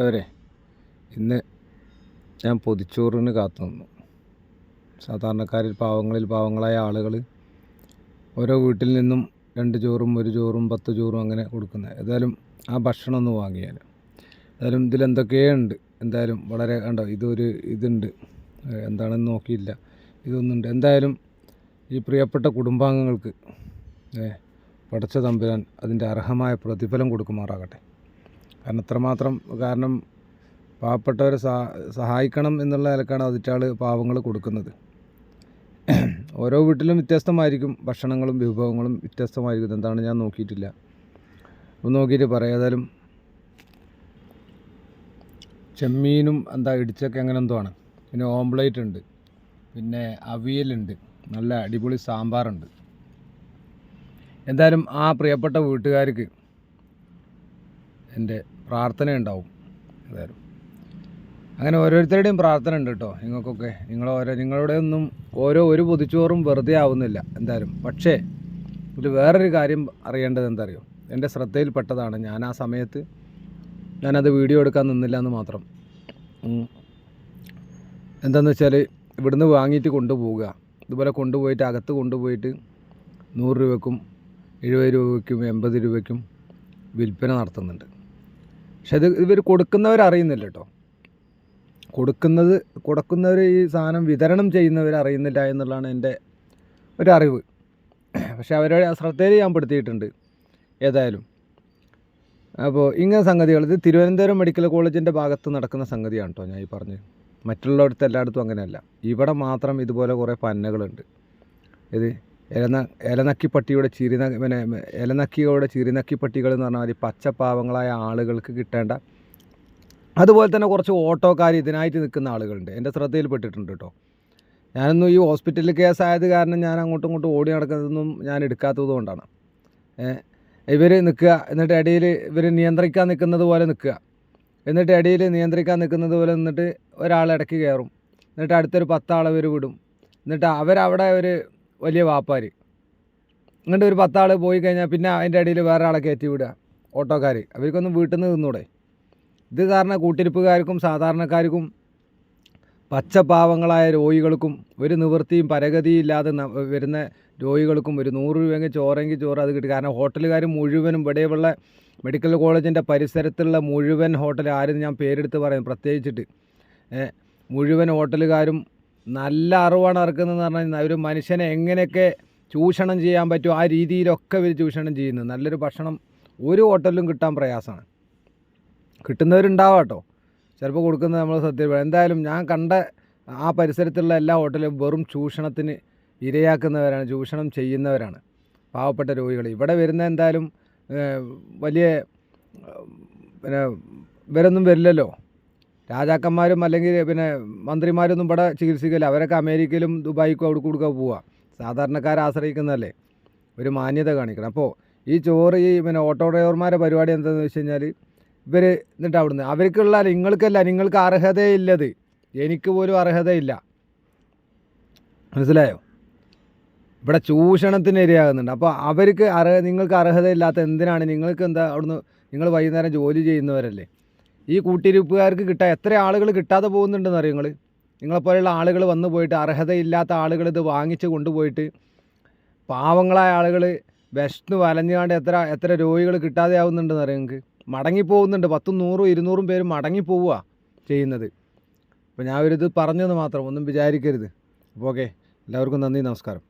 പ്രിയപ്പെട്ടവരെ ഇന്ന് ഞാൻ പൊതിച്ചോറിന് കാത്തു നിന്നു. സാധാരണക്കാരിൽ പാവങ്ങളിൽ പാവങ്ങളായ ആളുകൾ ഓരോ വീട്ടിൽ നിന്നും രണ്ട് ചോറും ഒരു ചോറും പത്ത് ചോറും അങ്ങനെ കൊടുക്കുന്നത്. ഏതായാലും ആ ഭക്ഷണം ഒന്ന് വാങ്ങിയാൽ. ഏതായാലും ഇതിലെന്തൊക്കെയുണ്ട് എന്തായാലും വളരെ കണ്ടോ ഇതൊരു ഇതുണ്ട്. എന്താണെന്ന് നോക്കിയില്ല. ഇതൊന്നുണ്ട്. എന്തായാലും ഈ പ്രിയപ്പെട്ട കുടുംബാംഗങ്ങൾക്ക് പടച്ച തമ്പുരാൻ അതിന്റെ അർഹമായ പ്രതിഫലം കൊടുക്കുമാറാകട്ടെ. കാരണം അത്രമാത്രം കാരണം പാവപ്പെട്ടവരെ സഹാ- സഹായിക്കണം എന്നുള്ള നിലക്കാണ് അതിറ്റാൾ പാവങ്ങൾ കൊടുക്കുന്നത്. ഓരോ വീട്ടിലും വ്യത്യസ്തമായിരിക്കും ഭക്ഷണങ്ങളും വിഭവങ്ങളും വ്യത്യസ്തമായിരിക്കും. എന്താണ് ഞാൻ നോക്കിയിട്ടില്ല. ഒന്ന് നോക്കിയിട്ട് പറയാം. ഏതായാലും ചെമ്മീനും എന്താ ഇടിച്ചൊക്കെ അങ്ങനെ എന്തോ ആണ്. പിന്നെ ഓംപ്ലേറ്റ് ഉണ്ട്. പിന്നെ അവിയലുണ്ട്. നല്ല അടിപൊളി സാമ്പാറുണ്ട്. എന്തായാലും ആ പ്രിയപ്പെട്ട വീട്ടുകാർക്ക് എന്റെ പ്രാർത്ഥന ഉണ്ടാവും ഏതായാലും. അങ്ങനെ ഓരോരുത്തരുടെയും പ്രാർത്ഥന ഉണ്ട് കേട്ടോ നിങ്ങൾക്കൊക്കെ നിങ്ങൾ ഓരോ നിങ്ങളുടെ ഒന്നും ഓരോ ഒരു പൊതിച്ചോറും വെറുതെ ആവുന്നില്ല എന്തായാലും. പക്ഷേ ഇതിൽ വേറൊരു കാര്യം അറിയേണ്ടത് എന്തറിയോ എന്റെ ശ്രദ്ധയിൽപ്പെട്ടതാണ് ഞാൻ ആ സമയത്ത് ഞാനത് വീഡിയോ എടുക്കാൻ നിന്നില്ല എന്ന് മാത്രം. എന്താന്ന് വെച്ചാൽ ഇവിടുന്ന് വാങ്ങിയിട്ട് കൊണ്ടുപോവുക. ഇതുപോലെ കൊണ്ടുപോയിട്ട് അകത്ത് കൊണ്ടുപോയിട്ട് നൂറ് രൂപയ്ക്കും എഴുപത് രൂപയ്ക്കും എൺപത് രൂപയ്ക്കും വിൽപ്പന നടത്തുന്നുണ്ട്. പക്ഷെ അത് ഇവർ കൊടുക്കുന്നവർ അറിയുന്നില്ല കേട്ടോ കൊടുക്കുന്നത് കൊടുക്കുന്നവർ ഈ സാധനം വിതരണം ചെയ്യുന്നവർ അറിയുന്നില്ല എന്നുള്ളതാണ് എന്റെ ഒരറിവ്. പക്ഷെ അവരുടെ ശ്രദ്ധയിൽ ഞാൻ പെടുത്തിയിട്ടുണ്ട് ഏതായാലും. അപ്പോൾ ഇങ്ങനെ സംഗതികൾ ഇത് തിരുവനന്തപുരം മെഡിക്കൽ കോളേജിന്റെ ഭാഗത്ത് നടക്കുന്ന സംഗതിയാണ് കേട്ടോ ഞാൻ ഈ പറഞ്ഞത്. മറ്റുള്ളവിടുത്തെ എല്ലായിടത്തും അങ്ങനെയല്ല. ഇവിടെ മാത്രം ഇതുപോലെ കുറേ പന്നകളുണ്ട്. ഇത് എലന ഇലനക്കിപ്പട്ടിയുടെ ചിരിന പിന്നെ എലനക്കിയുടെ ചിരിനക്കിപ്പട്ടികൾ എന്ന് പറഞ്ഞാൽ മതി പച്ചപ്പാവങ്ങളായ ആളുകൾക്ക് കിട്ടേണ്ട അതുപോലെ തന്നെ കുറച്ച് ഓട്ടോക്കാർ ഇതിനായിട്ട് നിൽക്കുന്ന ആളുകളുണ്ട്. എന്റെ ശ്രദ്ധയിൽപ്പെട്ടിട്ടുണ്ട് കേട്ടോ. ഞാനൊന്നും ഈ ഹോസ്പിറ്റലിൽ കേസായത് കാരണം ഞാൻ അങ്ങോട്ടും ഇങ്ങോട്ടും ഓടി നടക്കുന്നതൊന്നും ഞാൻ എടുക്കാത്തത് കൊണ്ടാണ്. ഇവർ നിൽക്കുക എന്നിട്ട് ഇടയിൽ ഇവർ നിയന്ത്രിക്കാൻ നിൽക്കുന്നത് പോലെ നിൽക്കുക. എന്നിട്ട് ഇടയിൽ നിയന്ത്രിക്കാൻ നിൽക്കുന്നത് പോലെ നിന്നിട്ട് ഒരാൾ ഇടയ്ക്ക് കയറും. എന്നിട്ട് അടുത്തൊരു പത്താളെ ഇവർ വിടും. എന്നിട്ട് അവരവിടെ ഒരു വലിയ വാപ്പാർ ഇങ്ങോട്ട് ഒരു പത്താൾ പോയി കഴിഞ്ഞാൽ പിന്നെ അതിന്റെ ഇടയിൽ വേറെ ആളെ കയറ്റി വിടുക ഓട്ടോക്കാർ അവർക്കൊന്നും വീട്ടിൽ നിന്ന് നിന്നൂടെ. ഇത് കാരണം കൂട്ടിരിപ്പുകാർക്കും സാധാരണക്കാർക്കും പച്ചപാവങ്ങളായ രോഗികൾക്കും ഒരു നിവൃത്തിയും പരഗതിയും ഇല്ലാതെ വരുന്ന രോഗികൾക്കും ഒരു നൂറ് രൂപയെങ്കിൽ ചോറെങ്കിൽ ചോറ് അത് കിട്ടി. കാരണം ഹോട്ടലുകാർ മുഴുവനും ഇവിടെയുള്ള മെഡിക്കൽ കോളേജിന്റെ പരിസരത്തുള്ള മുഴുവൻ ഹോട്ടൽ ആരും ഞാൻ പേരെടുത്ത് പറയും പ്രത്യേകിച്ചിട്ട്. മുഴുവൻ ഹോട്ടലുകാരും നല്ല അറിവാണ് ഇറക്കുന്നതെന്ന് പറഞ്ഞാൽ ഒരു മനുഷ്യനെ എങ്ങനെയൊക്കെ ചൂഷണം ചെയ്യാൻ പറ്റുമോ ആ രീതിയിലൊക്കെ ഇവർ ചൂഷണം ചെയ്യുന്നു നല്ലൊരു ഭക്ഷണം ഒരു ഹോട്ടലിലും കിട്ടാൻ പ്രയാസമാണ്. കിട്ടുന്നവരുണ്ടാവാം കേട്ടോ ചിലപ്പോൾ കൊടുക്കുന്നത് നമ്മൾ സത്യം എന്തായാലും ഞാൻ കണ്ട ആ പരിസരത്തുള്ള എല്ലാ ഹോട്ടലും വെറും ചൂഷണത്തിന് ഇരയാക്കുന്നവരാണ് ചൂഷണം ചെയ്യുന്നവരാണ്. പാവപ്പെട്ട രോഗികൾ. ഇവിടെ വരുന്ന എന്തായാലും വലിയ പിന്നെ ഇവരൊന്നും വരില്ലല്ലോ. രാജാക്കന്മാരും അല്ലെങ്കിൽ പിന്നെ മന്ത്രിമാരൊന്നും ഇവിടെ ചികിത്സിക്കില്ല അവരൊക്കെ അമേരിക്കയിലും ദുബായിക്കും അവിടെ കൊടുക്കുക പോവുക സാധാരണക്കാരെ ആശ്രയിക്കുന്നതല്ലേ? ഒരു മാന്യത കാണിക്കണം. അപ്പോൾ ഈ ചോറ് ഈ പിന്നെ ഓട്ടോ ഡ്രൈവർമാരെ പരിപാടി എന്താണെന്ന് വെച്ച് കഴിഞ്ഞാൽ ഇവർ എന്നിട്ട് അവിടുന്ന് അവർക്കുള്ള നിങ്ങൾക്കല്ല നിങ്ങൾക്ക് അർഹതയില്ലത് എനിക്ക് പോലും അർഹതയില്ല. മനസ്സിലായോ? ഇവിടെ ചൂഷണത്തിന് ഇരയാകുന്നുണ്ട്. അപ്പോൾ അവർക്ക് അർഹ നിങ്ങൾക്ക് അർഹതയില്ലാത്ത എന്തിനാണ്? നിങ്ങൾക്ക് എന്താ അവിടുന്ന് നിങ്ങൾ വൈകുന്നേരം ജോലി ചെയ്യുന്നവരല്ലേ? ഈ കൂട്ടിരിപ്പുകാർക്ക് കിട്ടാൻ എത്ര ആളുകൾ കിട്ടാതെ പോകുന്നുണ്ടെന്ന് അറിയോ നിങ്ങൾ നിങ്ങളെപ്പോലെയുള്ള ആളുകൾ വന്നു പോയിട്ട് അർഹതയില്ലാത്ത ആളുകൾ ഇത് വാങ്ങിച്ച് കൊണ്ടുപോയിട്ട് പാവങ്ങളായ ആളുകൾ വിശന്ന് വലഞ്ഞുകാണ്ട് എത്ര എത്ര രോഗികൾ കിട്ടാതെ ആവുന്നുണ്ടെന്ന് അറിയാം നിങ്ങൾക്ക് മടങ്ങിപ്പോകുന്നുണ്ട് പത്തും നൂറും ഇരുന്നൂറും പേര് മടങ്ങിപ്പോവുക ചെയ്യുന്നത്. അപ്പോൾ ഞാൻ ഒരിത് പറഞ്ഞെന്ന് മാത്രം ഒന്നും വിചാരിക്കരുത്. അപ്പോൾ ഓക്കെ. എല്ലാവർക്കും നന്ദി നമസ്കാരം.